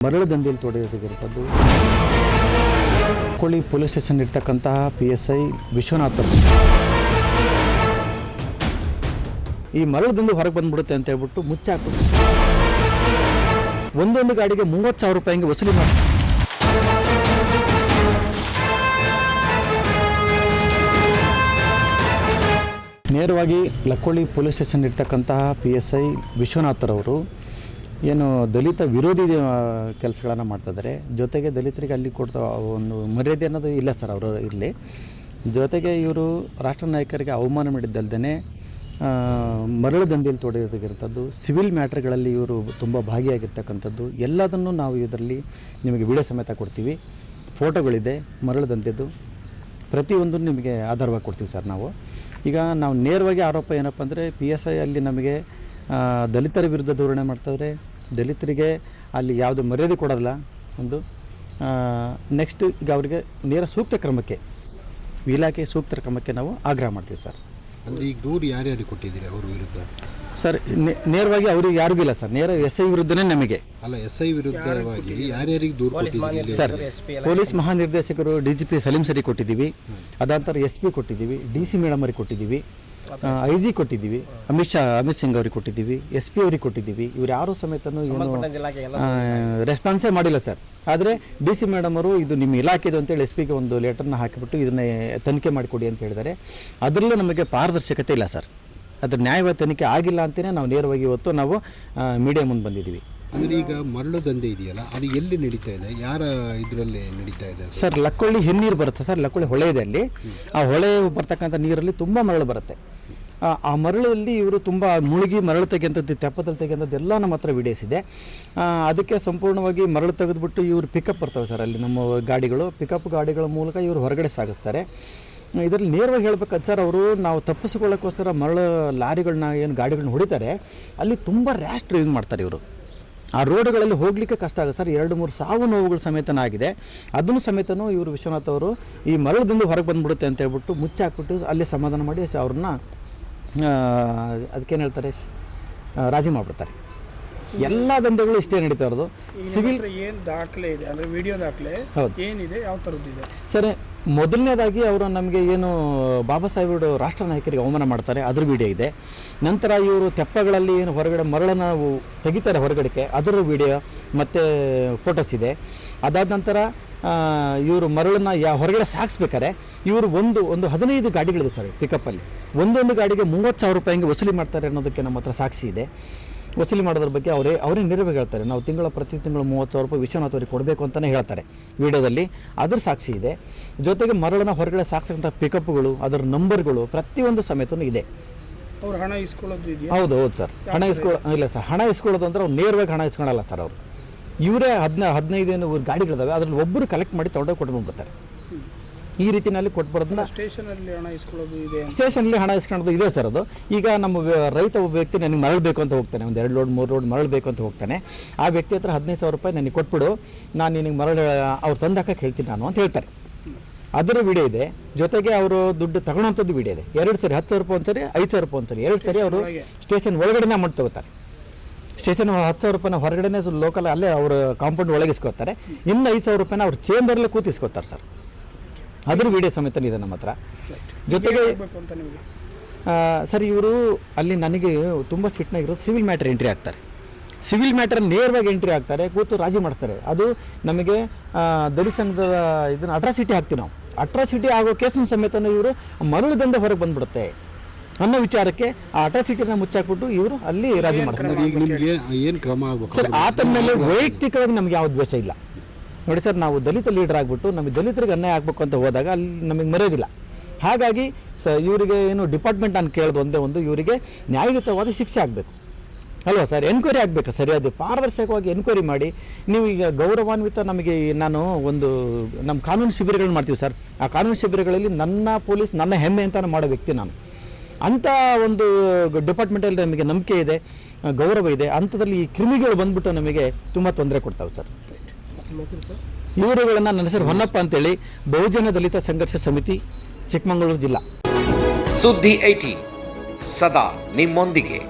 ಮರಳು ದಂಧೆಯಲ್ಲಿ ತೊಡಗಿರುವಂಥದ್ದು ಕೊಳ್ಳಿ ಪೊಲೀಸ್ ಸ್ಟೇಷನ್ ಇರ್ತಕ್ಕಂತಹ ಪಿ ಎಸ್ ಐ ವಿಶ್ವನಾಥ್. ಈ ಮರಳು ದಂಧೆ ಹೊರಗೆ ಬಂದ್ಬಿಡುತ್ತೆ ಅಂತ ಹೇಳ್ಬಿಟ್ಟು ಮುಚ್ಚಾಕ್ಬಿಟ್ಟು ಒಂದೊಂದು ಗಾಡಿಗೆ ಮೂವತ್ತು ಸಾವಿರ ರೂಪಾಯಿ ಹಂಗೆ ವಸೂಲಿ ಮಾಡಿ ನೇರವಾಗಿ ಲಕ್ಕೋಳಿ ಪೊಲೀಸ್ ಸ್ಟೇಷನ್ ಇರ್ತಕ್ಕಂತಹ ಪಿ ಎಸ್ ಐ ವಿಶ್ವನಾಥರವರು ಏನು ದಲಿತ ವಿರೋಧಿ ಕೆಲಸಗಳನ್ನು ಮಾಡ್ತಾಯಿದ್ದಾರೆ ಜೊತೆಗೆ ದಲಿತರಿಗೆ ಅಲ್ಲಿ ಕೊಡ್ತಾ ಒಂದು ಮರ್ಯಾದೆ ಅನ್ನೋದು ಇಲ್ಲ ಸರ್ ಅವರು ಇರಲಿ. ಜೊತೆಗೆ ಇವರು ರಾಷ್ಟ್ರ ನಾಯಕರಿಗೆ ಅವಮಾನ ಮಾಡಿದ್ದಲ್ದೇ ಮರಳು ದಂಧೆಯಲ್ಲಿ ತೊಡಗಿರ್ತಕ್ಕಂಥದ್ದು, ಸಿವಿಲ್ ಮ್ಯಾಟ್ರ್ಗಳಲ್ಲಿ ಇವರು ತುಂಬ ಭಾಗಿಯಾಗಿರ್ತಕ್ಕಂಥದ್ದು, ಎಲ್ಲದನ್ನು ನಾವು ಇದರಲ್ಲಿ ನಿಮಗೆ ವಿಡಿಯೋ ಸಮೇತ ಕೊಡ್ತೀವಿ. ಫೋಟೋಗಳಿದೆ, ಮರಳು ದಂಧೆದು. ಪ್ರತಿಯೊಂದು ನಿಮಗೆ ಆಧಾರವಾಗಿ ಕೊಡ್ತೀವಿ ಸರ್ ನಾವು. ಈಗ ನಾವು ನೇರವಾಗಿ ಆರೋಪ ಏನಪ್ಪ ಅಂದರೆ ಪಿ ಎಸ್ ಐ ಅಲ್ಲಿ ನಮಗೆ ದಲಿತರ ವಿರುದ್ಧ ಧೋರಣೆ ಮಾಡ್ತಾವ್ರೆ. ದಲಿತರಿಗೆ ಅಲ್ಲಿ ಯಾವುದು ಮರ್ಯಾದೆ ಕೊಡೋಲ್ಲ ಒಂದು ನೆಕ್ಸ್ಟ್ ಈಗ ಅವರಿಗೆ ನೇರ ಸೂಕ್ತ ಕ್ರಮಕ್ಕೆ ಇಲಾಖೆ ಸೂಕ್ತ ಕ್ರಮಕ್ಕೆ ನಾವು ಆಗ್ರಹ ಮಾಡ್ತೀವಿ ಸರ್. ಅಂದರೆ ಈಗ ದೂರು ಯಾರ್ಯಾರಿಗೆ ಕೊಟ್ಟಿದ್ದೀರಿ ಅವ್ರ ವಿರುದ್ಧ? ಸರ್ ನೇರವಾಗಿ ಅವ್ರಿಗೆ ಯಾರಿಗೂ ಇಲ್ಲ ಸರ್. ನೇರ ಎಸ್ ಐ ವಿರುದ್ಧನೇ ನಮಗೆ. ಅಲ್ಲ ಎಸ್ ಐ ವಿರುದ್ಧವಾಗಿ ಯಾರ್ಯಾರಿಗೆ ದೂರು ಕೊಟ್ಟಿದ್ದೀರಿ? ಸರ್ ಪೊಲೀಸ್ ಮಹಾನಿರ್ದೇಶಕರು ಡಿ ಜಿ ಪಿ ಸಲೀಂ ಸರಿ ಕೊಟ್ಟಿದ್ದೀವಿ. ಅದಾಂತರ ಎಸ್ ಪಿ ಕೊಟ್ಟಿದ್ದೀವಿ ಡಿ ಸಿ ಮೇಡಮ್ ಅವ್ರಿಗೆ ಕೊಟ್ಟಿದ್ದೀವಿ. ಐ ಜಿ ಕೊಟ್ಟಿದ್ದೀವಿ. ಅಮಿತ್ ಶಾ ಅಮಿತ್ ಸಿಂಗ್ ಅವ್ರಿಗೆ ಕೊಟ್ಟಿದ್ದೀವಿ. ಎಸ್ ಪಿ ಅವ್ರಿಗೆ ಕೊಟ್ಟಿದ್ದೀವಿ. ಇವ್ರು ಯಾರು ಸಮೇತನೂ ಏನು ರೆಸ್ಪಾನ್ಸೇ ಮಾಡಿಲ್ಲ ಸರ್. ಆದರೆ ಡಿ ಸಿ ಮೇಡಮ್ ಅವರು ಇದು ನಿಮ್ಮ ಇಲಾಖೆದು ಅಂತೇಳಿ ಎಸ್ ಪಿಗೆ ಒಂದು ಲೆಟರ್ನ ಹಾಕಿಬಿಟ್ಟು ಇದನ್ನೇ ತನಿಖೆ ಮಾಡಿಕೊಡಿ ಅಂತ ಹೇಳಿದ್ದಾರೆ. ಅದರಲ್ಲೂ ನಮಗೆ ಪಾರದರ್ಶಕತೆ ಇಲ್ಲ ಸರ್. ಅದ್ರ ನ್ಯಾಯವಾದ ತನಿಖೆ ಆಗಿಲ್ಲ ಅಂತಲೇ ನಾವು ನೇರವಾಗಿ ಇವತ್ತು ನಾವು ಮೀಡಿಯಾ ಮುಂದೆ ಬಂದಿದ್ದೀವಿ. ಅಂದ್ರೆ ಈಗ ಮರಳು ದಂಧೆ ಇದೆಯಲ್ಲ ಅದು ಎಲ್ಲಿ ನಡೀತಾ ಇದೆ? ಯಾರ ಇದರಲ್ಲಿ ನಡೀತಾ ಇದೆ ಸರ್ ಲಕ್ಕೊಳ್ಳಿ ಹಿನ್ನೀರು ಬರುತ್ತೆ ಸರ್. ಲಕ್ಕೊಳ್ಳಿ ಹೊಳೆ ಇದೆ ಅಲ್ಲಿ. ಆ ಹೊಳೆ ಬರ್ತಕ್ಕಂಥ ನೀರಲ್ಲಿ ತುಂಬ ಮರಳು ಬರುತ್ತೆ. ಆ- ಮರಳಲ್ಲಿ ಇವರು ತುಂಬ ಮುಳುಗಿ ಮರಳು ತೆಗೆಯಂಥದ್ದು, ತೆಪ್ಪದಲ್ಲಿ ತೆಗೆಯಂಥದ್ದು ಎಲ್ಲ ನಮ್ಮ ಹತ್ರ ವಿಡಿಯೋಸ್ ಇದೆ. ಅದಕ್ಕೆ ಸಂಪೂರ್ಣವಾಗಿ ಮರಳು ತೆಗೆದುಬಿಟ್ಟು ಇವರು ಪಿಕಪ್ ಬರ್ತವೆ ಸರ್ ಅಲ್ಲಿ ನಮ್ಮ ಗಾಡಿಗಳು. ಪಿಕಪ್ ಗಾಡಿಗಳ ಮೂಲಕ ಇವರು ಹೊರಗಡೆ ಸಾಗಿಸ್ತಾರೆ. ಇದರಲ್ಲಿ ನೇರವಾಗಿ ಹೇಳ್ಬೇಕಂತ ಸರ್ ಅವರು ನಾವು ತಪ್ಪಿಸ್ಕೊಳ್ಳೋಕ್ಕೋಸ್ಕರ ಮರಳು ಲಾರಿಗಳನ್ನ ಏನು ಗಾಡಿಗಳನ್ನ ಹೊಡಿತಾರೆ, ಅಲ್ಲಿ ತುಂಬ ರ್ಯಾಶ್ ಡ್ರೈವಿಂಗ್ ಮಾಡ್ತಾರೆ ಇವರು. ಆ ರೋಡ್ಗಳಲ್ಲಿ ಹೋಗಲಿಕ್ಕೆ ಕಷ್ಟ ಆಗುತ್ತೆ ಸರ್. ಎರಡು ಮೂರು ಸಾವು ನೋವುಗಳು ಸಮೇತನ ಆಗಿದೆ. ಅದನ್ನು ಸಮೇತನೂ ಇವರು ವಿಶ್ವನಾಥ್ ಅವರು ಈ ಮರಳದಿಂದ ಹೊರಗೆ ಬಂದ್ಬಿಡುತ್ತೆ ಅಂತ ಹೇಳ್ಬಿಟ್ಟು ಮುಚ್ಚಾಕ್ಬಿಟ್ಟು ಅಲ್ಲಿ ಸಮಾಧಾನ ಮಾಡಿ ಅವ್ರನ್ನ ಅದಕ್ಕೇನು ಹೇಳ್ತಾರೆ? ರಾಜಿ ಮಾಡಿಬಿಡ್ತಾರೆ. ಎಲ್ಲ ದಂಧೆಗಳು ಇಷ್ಟೇ ನಡೀತಾ ಇರೋದು. ಸಿವಿಲ್ ಏನು ದಾಖಲೆ ಇದೆ? ಅಂದರೆ ವಿಡಿಯೋ ದಾಖಲೆ ಹೌದು. ಏನಿದೆ? ಯಾವ ಥರದ್ದಿದೆ ಸರಿ ಮೊದಲನೇದಾಗಿ ಅವರು ನಮಗೆ ಏನು ಬಾಬಾ ಸಾಹೇಬ್ರು ರಾಷ್ಟ್ರ ನಾಯಕರಿಗೆ ಅವಮಾನ ಮಾಡ್ತಾರೆ ಅದ್ರ ವಿಡಿಯೋ ಇದೆ. ನಂತರ ಇವರು ತೆಪ್ಪಗಳಲ್ಲಿ ಏನು ಹೊರಗಡೆ ಮರಳನ್ನು ತೆಗಿತಾರೆ ಹೊರಗಡೆಗೆ ಅದರ ವಿಡಿಯೋ ಮತ್ತು ಫೋಟೋಸ್ ಇದೆ. ಅದಾದ ನಂತರ ಇವರು ಮರಳನ್ನ ಯಾ ಹೊರಗಡೆ ಸಾಗಿಸ್ಬೇಕಾರೆ ಇವರು ಒಂದು ಒಂದು ಹದಿನೈದು ಗಾಡಿಗಳಿದೆ ಸರ್ ಪಿಕಪ್ಪಲ್ಲಿ ಒಂದೊಂದು ಗಾಡಿಗೆ ಮೂವತ್ತು ಸಾವಿರ ರೂಪಾಯಿ ಹಂಗೆ ವಸೂಲಿ ಮಾಡ್ತಾರೆ ಅನ್ನೋದಕ್ಕೆ ನಮ್ಮ ಹತ್ರ ಸಾಕ್ಷಿ ಇದೆ. ವಸೂಲಿ ಮಾಡೋದ್ರ ಬಗ್ಗೆ ಅವರೇ ಅವರೇ ನೇರವಾಗಿ ಹೇಳ್ತಾರೆ. ನಾವು ತಿಂಗಳ ಪ್ರತಿ ತಿಂಗಳು ಮೂವತ್ತು ಸಾವಿರ ರೂಪಾಯಿ ವಿಶ್ವನಾಥ್ ಅವರಿಗೆ ಕೊಡಬೇಕು ಅಂತಲೇ ಹೇಳ್ತಾರೆ ವಿಡಿಯೋದಲ್ಲಿ. ಅದ್ರ ಸಾಕ್ಷಿ ಇದೆ. ಜೊತೆಗೆ ಮರಳನ್ನ ಹೊರಗಡೆ ಸಾಕ್ಸಕ್ಕಂಥ ಪಿಕಪ್ಗಳು ಅದರ ನಂಬರ್ಗಳು ಪ್ರತಿಯೊಂದು ಸಮೇತನೂ ಇದೆ. ಅವ್ರು ಹಣ ಇಸ್ಕೊಳ್ಳೋದು ಹೌದು ಹೌದು ಸರ್. ಹಣ ಇಸ್ಕೊಳ್ಳೋ ಇಲ್ಲ ಸರ್ ಹಣ ಇಸ್ಕೊಳ್ಳೋದು ಅಂದ್ರೆ ಅವ್ರು ನೇರವಾಗಿ ಹಣ ಇಸ್ಕೊಳಲ್ಲ ಸರ್ ಅವರು. ಇವರೇ ಹದಿನ ಹದಿನೈದು ಏನು ಗಾಡಿಗಳಿದಾವೆ ಅದ್ರಲ್ಲಿ ಒಬ್ಬರು ಕಲೆಕ್ಟ್ ಮಾಡಿ ತೊಗೊಂಡೋಗಿ ಕೊಟ್ಕೊಂಡ್ಬಿಡ್ತಾರೆ ಈ ರೀತಿನಲ್ಲಿ ಕೊಟ್ಬರೋದ್ರಿಂದ ಸ್ಟೇಷನಲ್ಲಿ ಹಣ ಇಸ್ಕೊಳ್ಳೋದು ಇದೆ ಸ್ಟೇಷನಲ್ಲಿ ಹಣ ಇಸ್ಕೊಳ್ಳೋದು ಇದೆ ಸರ್ ಅದು. ಈಗ ನಮ್ಮ ರೈತ ಒಬ್ಬ ವ್ಯಕ್ತಿ ನನಗೆ ಮರಳು ಬೇಕು ಅಂತ ಹೋಗ್ತಾನೆ ಒಂದು ಎರಡು ಲೋಡ್ ಮೂರು ಲೋಡ್ ಮರಳು ಬೇಕು ಅಂತ ಹೋಗ್ತಾನೆ. ಆ ವ್ಯಕ್ತಿ ಹತ್ರ ಹದಿನೈದು ಸಾವಿರ ರೂಪಾಯಿ ನನಗೆ ಕೊಟ್ಬಿಡು ನಾನು ನಿನಗೆ ಮರಳು ಅವ್ರು ತಂದಾಕ ಹೇಳ್ತೀನಿ ನಾನು ಅಂತ ಹೇಳ್ತಾರೆ. ಅದರ ವಿಡಿಯೋ ಇದೆ. ಜೊತೆಗೆ ಅವರು ದುಡ್ಡು ತಗೊಳ್ಳೋಂಥದ್ದು ವಿಡಿಯೋ ಇದೆ. ಎರಡು ಸರಿ ಹತ್ತು ಸಾವಿರ ರೂಪಾಯಿ ಒಂದ್ಸರಿ ಐದು ಸಾವಿರ ರೂಪಾಯಿ ಒಂದ್ಸರಿ ಎರಡು ಸರಿ ಅವರು ಸ್ಟೇಷನ್ ಒಳಗಡೆನೇ ಅಮೌಂಟ್ ತಗೋತಾರೆ. ಸ್ಟೇಷನ್ ಹತ್ತು ಸಾವಿರ ರೂಪಾಯಿನ ಹೊರಗಡೆನೇ ಲೋಕಲ್ ಅಲ್ಲೇ ಅವರು ಕಾಂಪೌಂಡ್ ಒಳಗೆ ಇಸ್ಕೊತಾರೆ. ಇನ್ನು ಐದು ಸಾವಿರ ರೂಪಾಯಿನ ಅವ್ರು ಚೇಂಬರ್ಲ್ಲೇ ಕೂತು ಇಸ್ಕೊತಾರೆ ಸರ್. ಅದ್ರ ವಿಡಿಯೋ ಸಮೇತ ಇದೆ ನಮ್ಮ ಹತ್ರ. ಜೊತೆಗೆ ಸರ್ ಇವರು ಅಲ್ಲಿ ನನಗೆ ತುಂಬ ಸಿಟ್ನಾಗಿರೋದು ಸಿವಿಲ್ ಮ್ಯಾಟರ್ ಎಂಟ್ರಿ ಆಗ್ತಾರೆ. ಸಿವಿಲ್ ಮ್ಯಾಟರ್ ನೇರವಾಗಿ ಎಂಟ್ರಿ ಆಗ್ತಾರೆ ಕೂತು ರಾಜಿ ಮಾಡ್ತಾರೆ ಅದು ನಮಗೆ ದಲಿತ ಸಂಘದ ಇದನ್ನು ಅಟ್ರಾಸಿಟಿ ಹಾಕ್ತೀವಿ ನಾವು. ಅಟ್ರಾಸಿಟಿ ಆಗೋ ಕೇಸಿನ ಸಮೇತನೂ ಇವರು ಮರಳು ದಂಧೆ ಹೊರಗೆ ಬಂದ್ಬಿಡುತ್ತೆ. ಅನ್ನೋ ವಿಚಾರಕ್ಕೆ ಆ ಅಟ್ರಾಸಿಟಿನ ಮುಚ್ಚಾಕ್ಬಿಟ್ಟು ಇವರು ಅಲ್ಲಿ ರಾಜಿ ಮಾಡ್ತಾರೆ. ಅಂದ್ರೆ ಈಗ ನಿಮ್ಗೆ ಏನ್ ಕ್ರಮ ಆಗ್ಬೇಕು? ಸರ್ ಆತನ ಮೇಲೆ ವೈಯಕ್ತಿಕವಾಗಿ ನಮ್ಗೆ ಯಾವ ದ್ವೇಷ ಇಲ್ಲ. ನೋಡಿ ಸರ್ ನಾವು ದಲಿತ ಲೀಡರ್ ಆಗಿಬಿಟ್ಟು ನಮಗೆ ದಲಿತರಿಗೆ ಅನ್ಯಾಯ ಆಗಬೇಕು ಅಂತ ಹೋದಾಗ ಅಲ್ಲಿ ನಮಗೆ ಮರೆಯೋದಿಲ್ಲ. ಹಾಗಾಗಿ ಸ ಇವರಿಗೆ ಏನು ಡಿಪಾರ್ಟ್ಮೆಂಟ್ ನಾನು ಕೇಳೋದು ಒಂದೇ ಒಂದು ಇವರಿಗೆ ನ್ಯಾಯಯುತವಾದ ಶಿಕ್ಷೆ ಆಗಬೇಕು. ಅಲ್ವಾ ಸರ್? ಎನ್ಕ್ವೈರಿ ಆಗಬೇಕು ಸರಿಯಾದ ಪಾರದರ್ಶಕವಾಗಿ ಎನ್ಕ್ವೈರಿ ಮಾಡಿ. ನೀವು ಈಗ ಗೌರವಾನ್ವಿತ ನಮಗೆ ನಾನು ಒಂದು ನಮ್ಮ ಕಾನೂನು ಶಿಬಿರಗಳನ್ನ ಮಾಡ್ತೀವಿ ಸರ್. ಆ ಕಾನೂನು ಶಿಬಿರಗಳಲ್ಲಿ ನನ್ನ ಪೊಲೀಸ್ ನನ್ನ ಹೆಮ್ಮೆ ಅಂತ ಮಾಡೋ ವ್ಯಕ್ತಿ ನಾನು. ಅಂಥ ಒಂದು ಡಿಪಾರ್ಟ್ಮೆಂಟಲ್ಲಿ ನಮಗೆ ನಂಬಿಕೆ ಇದೆ ಗೌರವ ಇದೆ. ಅಂಥದ್ರಲ್ಲಿ ಈ ಕ್ರಿಮಿಗಳು ಬಂದ್ಬಿಟ್ಟು ನಮಗೆ ತುಂಬ ತೊಂದರೆ ಕೊಡ್ತಾವೆ ಸರ್. ಇವರುಗಳನ್ನು ನನ್ನ ಹೆಸರು ಹೊನ್ನಪ್ಪ ಅಂತೇಳಿ ಬಹುಜನ ದಲಿತ ಸಂಘರ್ಷ ಸಮಿತಿ, ಚಿಕ್ಕಮಗಳೂರು ಜಿಲ್ಲಾ. ಸುದ್ದಿ ಐಟಿ ಸದಾ ನಿಮ್ಮೊಂದಿಗೆ.